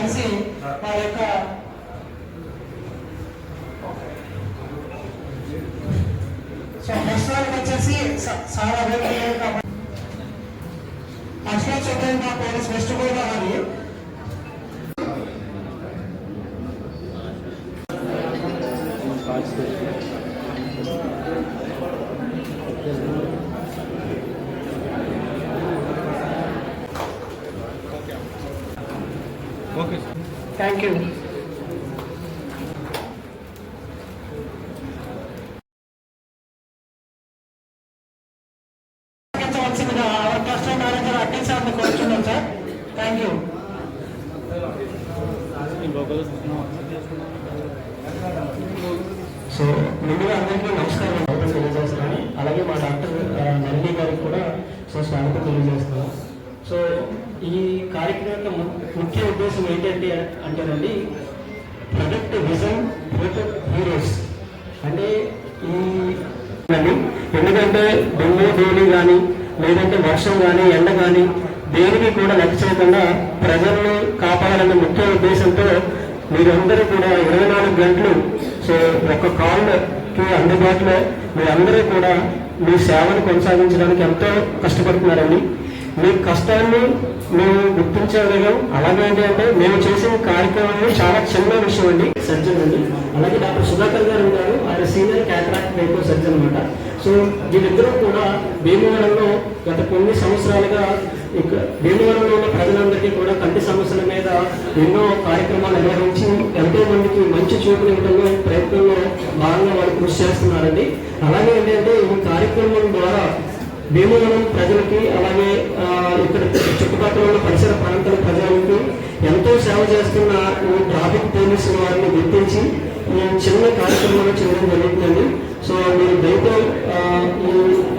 కలిసి మా యొక్క సో ప్రస్తుతానికి వచ్చేసి కాబట్టి Ashwath Chandra police west Godavari thank you అప్పగించవలసిందిగా our customer manager Akhil సార్ని కోరుతున్నాం సార్. Thank you. సో ముందుగా అందరికీ నమస్కారం స్వాగతం తెలియజేస్తున్నాను. అలాగే మా డాక్టర్ నళిని గారికి కూడా సో స్వాగతం తెలియజేస్తున్నాను. సో ఈ కార్యక్రమం ముఖ్య ఉద్దేశం ఏంటంటే అంటేనండి ప్రొడక్ట్ విజన్ ప్రొడక్ట్ హీరోస్ అంటే ఈ ఎందుకంటే దుమ్ము ధోని కానీ లేదంటే వర్షం కానీ ఎండ కానీ దేనికి కూడా లెక్క చేయకుండా ప్రజల్ని కాపాడాలనే ముఖ్య ఉద్దేశంతో మీరందరూ కూడా ఇరవై నాలుగు గంటలు సో ఒక కాల్కి అందుబాటులో మీరందరూ కూడా మీ సేవను కొనసాగించడానికి ఎంతో కష్టపడుతున్నారండి. మీ కష్టాన్ని మేము గుర్తించగలిగాం. అలాగే ఏంటి అంటే మేము చేసిన కార్యక్రమం చాలా చిన్న విషయం అండి. సర్జన్ అండి. అలాగే డాక్టర్ సుధాకర్ గారు ఉన్నారు. ఆయన సీనియర్ క్యాట్రాక్ట్ మేకో సర్జన్ అనమాట సో వీళ్ళిద్దరూ కూడా భీమవరంలో గత కొన్ని సంవత్సరాలుగా ఇక్కడ భీమవరంలో ఉన్న ప్రజలందరికీ కూడా కంటి సమస్యల మీద ఎన్నో కార్యక్రమాలు నిర్వహించి ఎంతో మందికి మంచి చూపులు ఇవ్వడంలో ప్రయత్నంలో భాగంగా వాళ్ళు కృషి చేస్తున్నారండి. అలాగే ఏంటంటే ఈ కార్యక్రమం ద్వారా భీమవరం ప్రజలకి అలాగే ఇక్కడ చుట్టుపక్కల ఉన్న పరిసర ప్రాంతాల ప్రజలకి ఎంతో సేవ చేస్తున్న ఈ ట్రాఫిక్ పోలీసుల వారిని గుర్తించి ఈ చిన్న కార్యక్రమాలు చేయడం జరుగుతుందండి. సో మీరు దయతో ఈ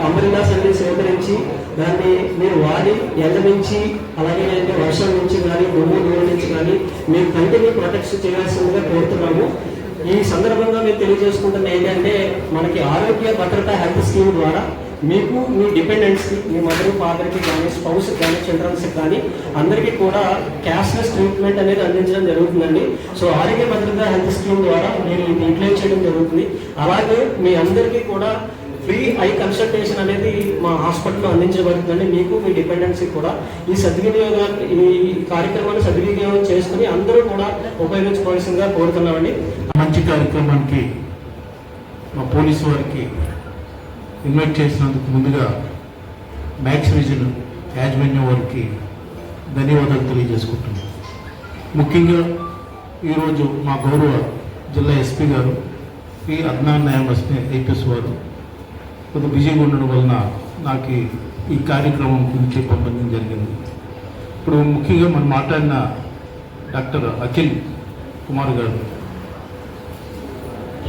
అంబ్రిల్లాస్ అన్ని సేకరించి దాన్ని మీరు వాడి ఎండ నుంచి అలాగే అంటే వర్షం నుంచి కానీ దుమ్ము దూరం నుంచి కానీ మీ కంటిని ప్రొటెక్ట్ చేయాల్సిందిగా కోరుతున్నాము. ఈ సందర్భంగా మేము తెలియజేసుకుంటున్న ఏంటంటే మనకి ఆరోగ్య భద్రత హెల్త్ స్కీమ్ ద్వారా మీకు మీ డిపెండెంట్స్కి మీ మదర్ ఫాదర్కి కానీ స్పౌస్ కానీ చిల్డ్రన్స్కి కానీ అందరికీ కూడా క్యాష్లెస్ ట్రీట్మెంట్ అనేది అందించడం జరుగుతుందండి. సో ఆరోగ్య భద్రత హెల్త్ స్కీమ్ ద్వారా మీరు ఇది యూటిలైజ్ చేయడం జరుగుతుంది. అలాగే మీ అందరికీ కూడా ఫ్రీ ఐ కన్సల్టేషన్ అనేది మా హాస్పిటల్లో అందించబడుతుందండి. మీకు మీ డిపెండెన్సీ కూడా ఈ సద్వినియోగాన్ని ఈ కార్యక్రమాన్ని సద్వినియోగం చేసుకుని అందరూ కూడా ఉపయోగించుకోవాల్సిందిగా కోరుతున్నామండి. మంచి కార్యక్రమానికి మా పోలీసు వారికి ఇన్వైట్ చేసినందుకు ముందుగా మ్యాక్స్ విజన్ యాజమాన్యం వారికి ధన్యవాదాలు తెలియజేసుకుంటున్నాను. ముఖ్యంగా ఈరోజు మా గౌరవ జిల్లా ఎస్పీ గారు పి అద్నాన్ న్యాయం ఐపీఎస్ వారు కొంత బిజీగా ఉండడం వలన నాకు ఈ- కార్యక్రమం గురించి పంపించడం జరిగింది. ఇప్పుడు ముఖ్యంగా మనం మాట్లాడిన డాక్టర్ అఖిల్ కుమార్ గారు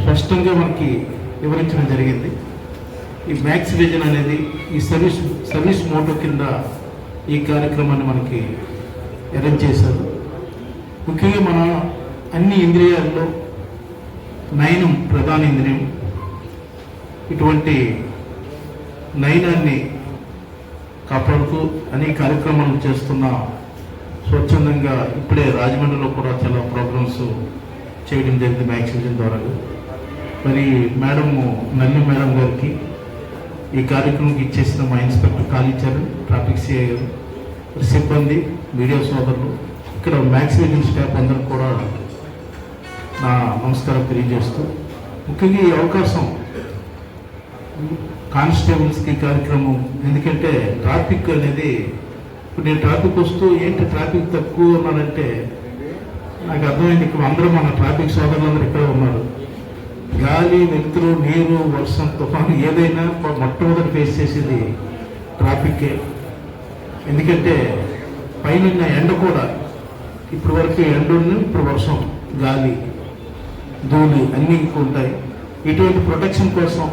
స్పష్టంగా మనకి వివరించడం జరిగింది. ఈ మ్యాక్స్ విజన్ అనేది ఈ సర్వీస్ సర్వీస్ మోటో కింద ఈ కార్యక్రమాన్ని మనకి అరేంజ్ చేశారు. ముఖ్యంగా మన అన్ని ఇంద్రియాల్లో నయనం ప్రధాన ఇంద్రియం. ఇటువంటి నయనాన్ని కాపాడుతూ అనేక కార్యక్రమాలు చేస్తున్న స్వచ్ఛందంగా ఇప్పుడే రాజమండ్రిలో కూడా చాలా ప్రోగ్రామ్స్ చేయడం జరిగింది మ్యాక్సిజన్ ద్వారా. మరి మేడం నల్లి మేడం గారికి ఈ కార్యక్రమంకి ఇచ్చేసిన మా ఇన్స్పెక్టర్ కాళీచరణ్ ట్రాఫిక్ సిఐ సిబ్బంది మీడియా సోదరులు ఇక్కడ మ్యాక్సిమం స్టాఫ్ అందరూ కూడా నా నమస్కారం తెలియజేస్తూ ముఖ్యంగా ఈ అవకాశం కానిస్టేబుల్స్కి ఈ కార్యక్రమం ఎందుకంటే ట్రాఫిక్ అనేది ఇప్పుడు నేను ట్రాఫిక్ వస్తూ ఏంటి ట్రాఫిక్ తక్కువ ఉన్నానంటే నాకు అర్థమైంది ఇక్కడ అందరూ మన ట్రాఫిక్ సోదరులందరూ ఇక్కడ ఉన్నారు. గాలి వెలుతురు నీరు వర్షం తుఫాను ఏదైనా మొట్టమొదటి ఫేస్ చేసేది ట్రాఫిక్కే. ఎందుకంటే పైన ఎండ కూడా ఇప్పుడు వరకు ఎండ ఉంది ఇప్పుడు వర్షం గాలి ధూళి అన్నీ ఉంటాయి. ఇటువంటి ప్రొటెక్షన్ కోసం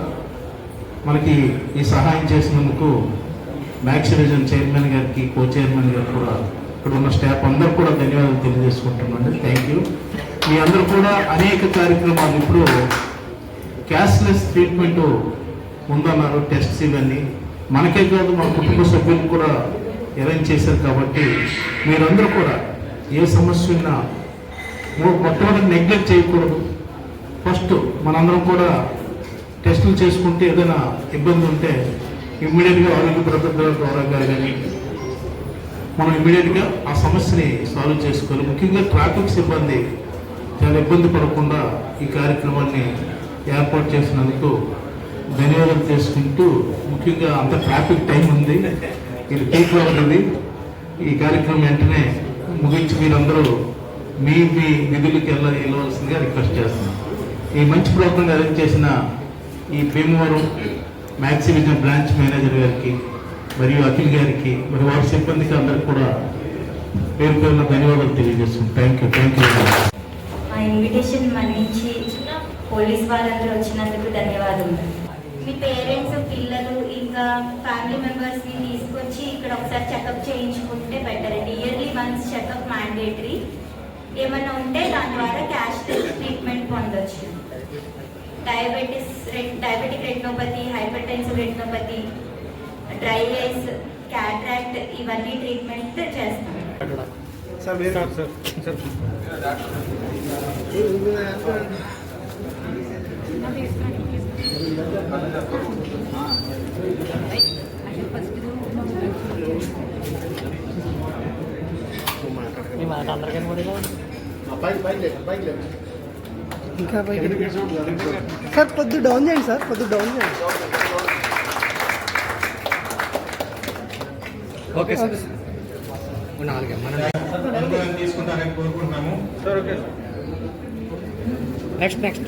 మనకి ఈ సహాయం చేసినందుకు మ్యాక్స్ రిజన్ చైర్మన్ గారికి కో చైర్మన్ గారికి కూడా ఇక్కడ ఉన్న స్టాఫ్ అందరూ కూడా ధన్యవాదాలు తెలియజేసుకుంటున్నాను. Thank you. మీ అందరూ కూడా అనేక కార్యక్రమాలు ఇప్పుడు క్యాష్లెస్ ట్రీట్మెంట్ ఉందన్నారు టెస్ట్స్ ఇవన్నీ మనకే కాదు మన కుటుంబ సభ్యులు కూడా అరేంజ్ చేశారు కాబట్టి మీరందరూ కూడా ఏ సమస్య ఉన్నా మొట్టమొదటి నెగ్లెక్ట్ చేయకూడదు. ఫస్ట్ మనందరం కూడా టెస్టులు చేసుకుంటే ఏదైనా ఇబ్బంది ఉంటే ఇమ్మీడియట్గా ఆరోగ్య భద్రతల ద్వారా కానీ మనం ఇమ్మీడియట్గా ఆ సమస్యని సాల్వ్ చేసుకోవాలి. ముఖ్యంగా ట్రాఫిక్ సిబ్బంది చాలా ఇబ్బంది పడకుండా ఈ కార్యక్రమాన్ని ఏర్పాటు చేసినందుకు ధన్యవాదాలు చేసుకుంటూ ముఖ్యంగా అంత ట్రాఫిక్ టైం ఉంది. ఇది పీక్ ఉంటుంది ఈ కార్యక్రమం వెంటనే ముగించి మీరందరూ మీ మీ నిధులకి వెళ్ళ వెళ్ళవలసిందిగా రిక్వెస్ట్ చేస్తున్నాం. ఈ మంచి ప్రోగ్రాం అరేంజ్ చేసిన ఈ భీమవరం మ్యాక్సిమిజం బ్రాంచ్ మేనేజర్ గారికి మరియు అఖిల్ గారికి మరి వారి సిబ్బందికి అందరికి కూడా పేరు పేరున ధన్యవాదాలు తెలియజేస్తున్నాం. Thank you thank you invitation మన్నించి పోలీస్ వాళ్ళందరూ వచ్చినందుకు ధన్యవాదములు. మీ పేరెంట్స్ పిల్లలు ఇంకా ఫ్యామిలీ మెంబర్స్ని తీసుకొచ్చి ఇక్కడ ఒకసారి చెకప్ చేయించుకుంటే బెటర్ అండి. ఇయర్లీ వన్స్ చెకప్ మ్యాండేటరీ ఏమైనా ఉంటే దాని ద్వారా క్యాష్ ట్రీట్మెంట్ పొందొచ్చు. Diabetes diabetic retinopathy hypertensive retinopathy dry eyes cataract ఇవన్నీ ట్రీట్మెంట్ చేస్తాం. మాట అందరికీ కూడా ఇంకా సార్ కొద్ది డౌన్ చేయండి సార్ కొద్ది డౌన్ చేయండి. Okay sir. నాలుగే మనం తీసుకుంటారని కోరుకుంటున్నాము. నెక్స్ట్ నెక్స్ట్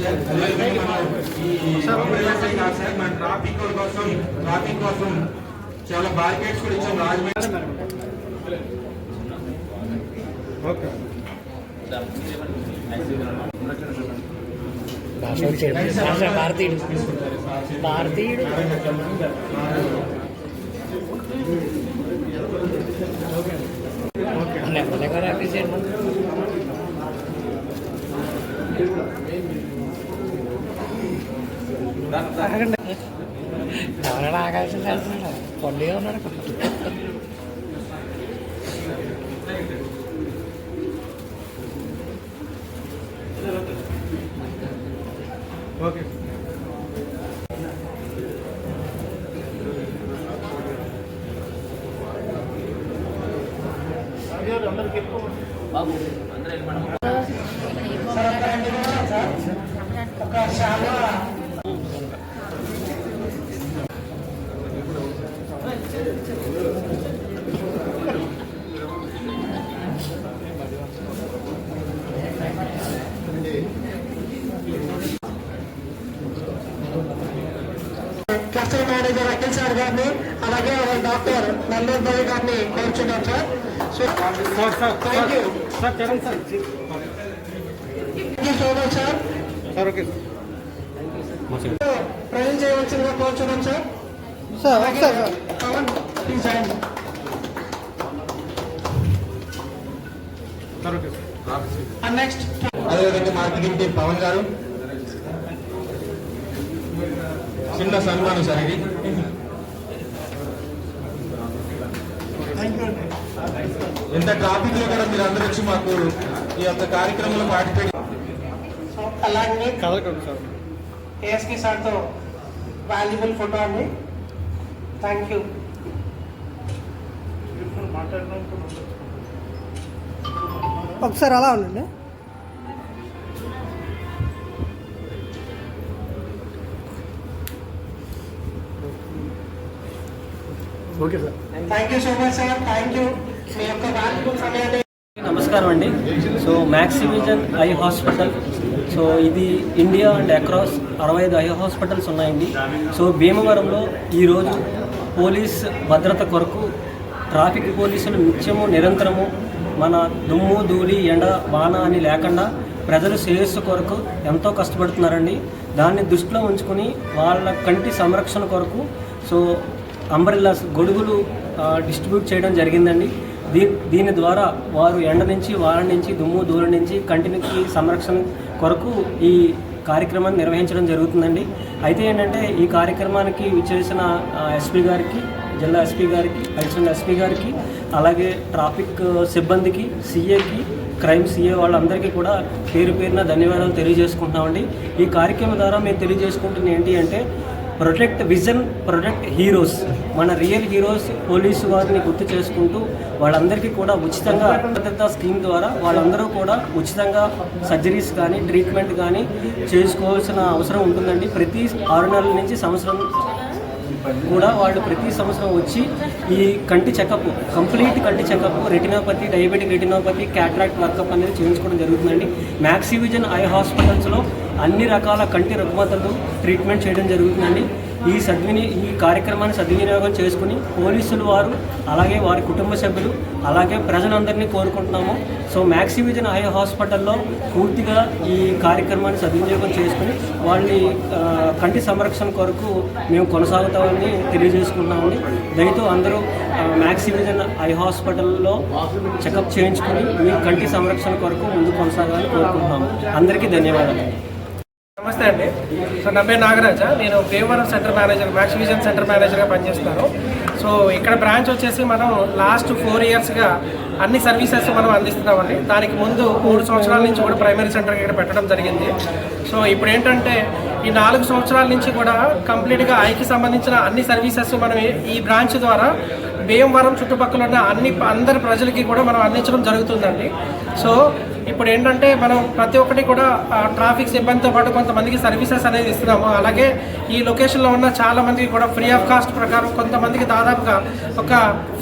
మన ఈ అమరావతి కాదు సార్ మన ట్రాఫిక్ కోసం ట్రాఫిక్ కోసం చాలా బార్కెట్స్ కూడా ఇచ్చాం రాజమండ్రి భారతీయుడు భారతీయుడు నెమ్మది కూడా అప్రిషియేట్ ఎవరైనా ఆకాశం చేస్తున్నాడు పండుగ ఉన్నాడు సార్ ఒక రెండు నిమిషాలు sir Cluster manager Akhil sir గారిని అలాగే డాక్టర్ నల్లూరు బాబు గారిని కోరుచున్నాం sir. So thank you so much sir present చేయవలసిందిగా కోరుచున్నాం సార్. పవన్ ప్లీజ్ నెక్స్ట్ అదేవిధంగా మార్కెటింగ్ టీం పవన్ గారు చిన్న సన్మానం సార్ ఇది. ఇంత ట్రాఫిక్లో కూడా మీరు అందరూ వచ్చి మాకు ఈ యొక్క కార్యక్రమంలో పార్టిసిపేట్ సో అలాగే ఏఎస్పీ సార్తో వాల్యుబుల్ ఫోటో అండి. థ్యాంక్ యూ ఒకసారి అలా ఉండండి. Okay sir. Thank you so much sir thank you మీ యొక్క సమయాన్ని నమస్కారం అండి. So Maxivision eye hospital so ఇది ఇండియా అండ్ అక్రాస్ అరవై ఐదు ఐ హాస్పిటల్స్ ఉన్నాయండి. సో భీమవరంలో ఈరోజు పోలీస్ భద్రత కొరకు ట్రాఫిక్ పోలీసులు నిత్యము నిరంతరము మన దుమ్ము ధూళి ఎండ వాన అని లేకుండా ప్రజల శ్రేయస్సు కొరకు ఎంతో కష్టపడుతున్నారండి. దాన్ని దృష్టిలో ఉంచుకుని వాళ్ళ కంటి సంరక్షణ కొరకు సో అంబ్రెల్లాస్ గొడుగులు డిస్ట్రిబ్యూట్ చేయడం జరిగిందండి. దీ దీని ద్వారా వారు ఎండ నుంచి వారం నుంచి దుమ్ము దూరం నుంచి కంటిన్యూకి సంరక్షణ కొరకు ఈ కార్యక్రమాన్ని నిర్వహించడం జరుగుతుందండి. అయితే ఏంటంటే ఈ కార్యక్రమానికి విచ్చేసిన ఎస్పీ గారికి జిల్లా ఎస్పీ గారికి అడిషనల్ ఎస్పీ గారికి అలాగే ట్రాఫిక్ సిబ్బందికి సీఏకి క్రైమ్ సీఏ వాళ్ళందరికీ కూడా పేరు పేరున ధన్యవాదాలు తెలియజేసుకుంటున్నామండి. ఈ కార్యక్రమం ద్వారా మేము తెలియజేసుకుంటున్న ఏంటి అంటే ప్రొటెక్ట్ విజన్ ప్రొటెక్ట్ హీరోస్. మన రియల్ హీరోస్ పోలీసు వారిని గుర్తు చేసుకుంటూ వాళ్ళందరికీ కూడా ఉచితంగా భద్రత స్కీమ్ ద్వారా వాళ్ళందరూ కూడా ఉచితంగా సర్జరీస్ కానీ ట్రీట్మెంట్ కానీ చేసుకోవాల్సిన అవసరం ఉంటుందండి. ప్రతి ఆరు నెలల నుంచి సంవత్సరం కూడా వాళ్ళు ప్రతి సంవత్సరం వచ్చి ఈ కంటి చెకప్ కంప్లీట్ కంటి checkup retinopathy diabetic retinopathy cataract workup అనేది చేయించుకోవడం జరుగుతుందండి. మ్యాక్సివిజన్ ఐ హాస్పిటల్స్లో అన్ని రకాల కంటి రుగ్మతలు ట్రీట్మెంట్ చేయడం జరుగుతుందండి. ఈ సద్విని ఈ కార్యక్రమాన్ని సద్వినియోగం చేసుకుని పోలీసులు వారు అలాగే వారి కుటుంబ సభ్యులు అలాగే ప్రజలందరినీ కోరుకుంటున్నాము. సో మ్యాక్సివిజన్ ఐ హాస్పిటల్లో పూర్తిగా ఈ కార్యక్రమాన్ని సద్వినియోగం చేసుకుని వాళ్ళని కంటి సంరక్షణ కొరకు మేము కొనసాగుతామని తెలియజేసుకుంటున్నామని దయతో అందరూ ఆ, మ్యాక్సివిజన్ ఐ హాస్పిటల్లో చెకప్ చేయించుకుని మీ కంటి సంరక్షణ కొరకు ముందు కొనసాగాలని కోరుకుంటున్నాము. అందరికీ ధన్యవాదాలు. నమస్తే అండి. సో నా పేరు నాగరాజ. నేను Bhimavaram centre manager Max Vision centre మేనేజర్గా పనిచేస్తున్నాను. సో ఇక్కడ బ్రాంచ్ వచ్చేసి మనం లాస్ట్ ఫోర్ ఇయర్స్గా అన్ని సర్వీసెస్ మనం అందిస్తున్నామండి. దానికి ముందు మూడు సంవత్సరాల నుంచి కూడా ప్రైమరీ సెంటర్ ఇక్కడ పెట్టడం జరిగింది. సో ఇప్పుడు ఏంటంటే ఈ నాలుగు సంవత్సరాల నుంచి కూడా కంప్లీట్గా ఐకి సంబంధించిన అన్ని సర్వీసెస్ మనం ఈ బ్రాంచ్ ద్వారా భీమవరం చుట్టుపక్కల ఉన్న అన్ని అందరి ప్రజలకి కూడా మనం అందించడం జరుగుతుందండి. సో ఇప్పుడు ఏంటంటే మనం ప్రతి ఒక్కటి కూడా ట్రాఫిక్ సిబ్బందితో పాటు కొంతమందికి సర్వీసెస్ అనేది ఇస్తున్నాము. అలాగే ఈ లొకేషన్లో ఉన్న చాలా మందికి కూడా ఫ్రీ ఆఫ్ కాస్ట్ ప్రకారం కొంతమందికి దాదాపుగా ఒక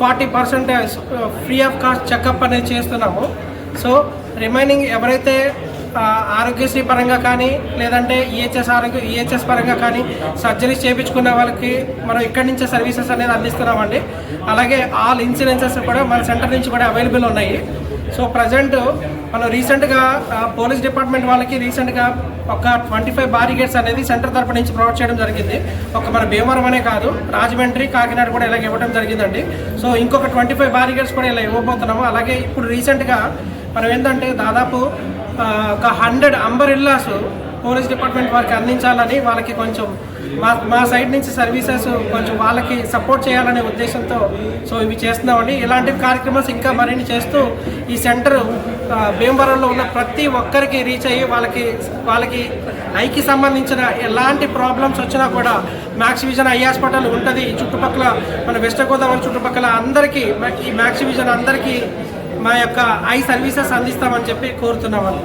forty percentage free of cost checkup అనేది చేస్తున్నాము. సో రిమైనింగ్ ఎవరైతే ఆరోగ్యశ్రీ పరంగా కానీ లేదంటే ఈహెచ్ఎస్ ఆరోగ్య ఈహెచ్ఎస్ పరంగా కానీ సర్జరీస్ చేయించుకున్న వాళ్ళకి మనం ఇక్కడి నుంచే సర్వీసెస్ అనేది అందిస్తున్నామండి. అలాగే ఆల్ ఇన్సూరెన్సెస్ కూడా మన సెంటర్ నుంచి కూడా అవైలబుల్ ఉన్నాయి. సో ప్రజెంట్ మనం రీసెంట్గా పోలీస్ డిపార్ట్మెంట్ వాళ్ళకి రీసెంట్గా ఒక ట్వంటీ ఫైవ్ బారిగేట్స్ అనేది సెంటర్ తరపు నుంచి ప్రొవైడ్ చేయడం జరిగింది. ఒక మన భీమవరం అనే కాదు రాజమండ్రి కాకినాడ కూడా ఇలాగ ఇవ్వడం జరిగిందండి. సో ఇంకొక ట్వంటీ ఫైవ్ బారిగేట్స్ కూడా ఇలా ఇవ్వబోతున్నాము. అలాగే ఇప్పుడు రీసెంట్గా మనం ఏంటంటే దాదాపు ఒక hundred umbrellas police department వారికి అందించాలని వాళ్ళకి కొంచెం మా మా సైడ్ నుంచి సర్వీసెస్ కొంచెం వాళ్ళకి సపోర్ట్ చేయాలనే ఉద్దేశంతో సో ఇవి చేస్తున్నామండి. ఇలాంటి కార్యక్రమాలు ఇంకా మరిన్ని చేస్తూ ఈ సెంటర్ భీమవరంలో ఉన్న ప్రతి ఒక్కరికి రీచ్ అయ్యి వాళ్ళకి వాళ్ళకి ఐకి సంబంధించిన ఎలాంటి ప్రాబ్లమ్స్ వచ్చినా కూడా మ్యాక్స్ విజన్ ఐ హాస్పిటల్ ఉంటుంది. ఈ చుట్టుపక్కల మన వెస్ట్ గోదావరి చుట్టుపక్కల అందరికీ ఈ మ్యాక్స్ విజన్ అందరికీ మా యొక్క ఐ సర్వీసెస్ అందిస్తామని చెప్పి కోరుతున్నామని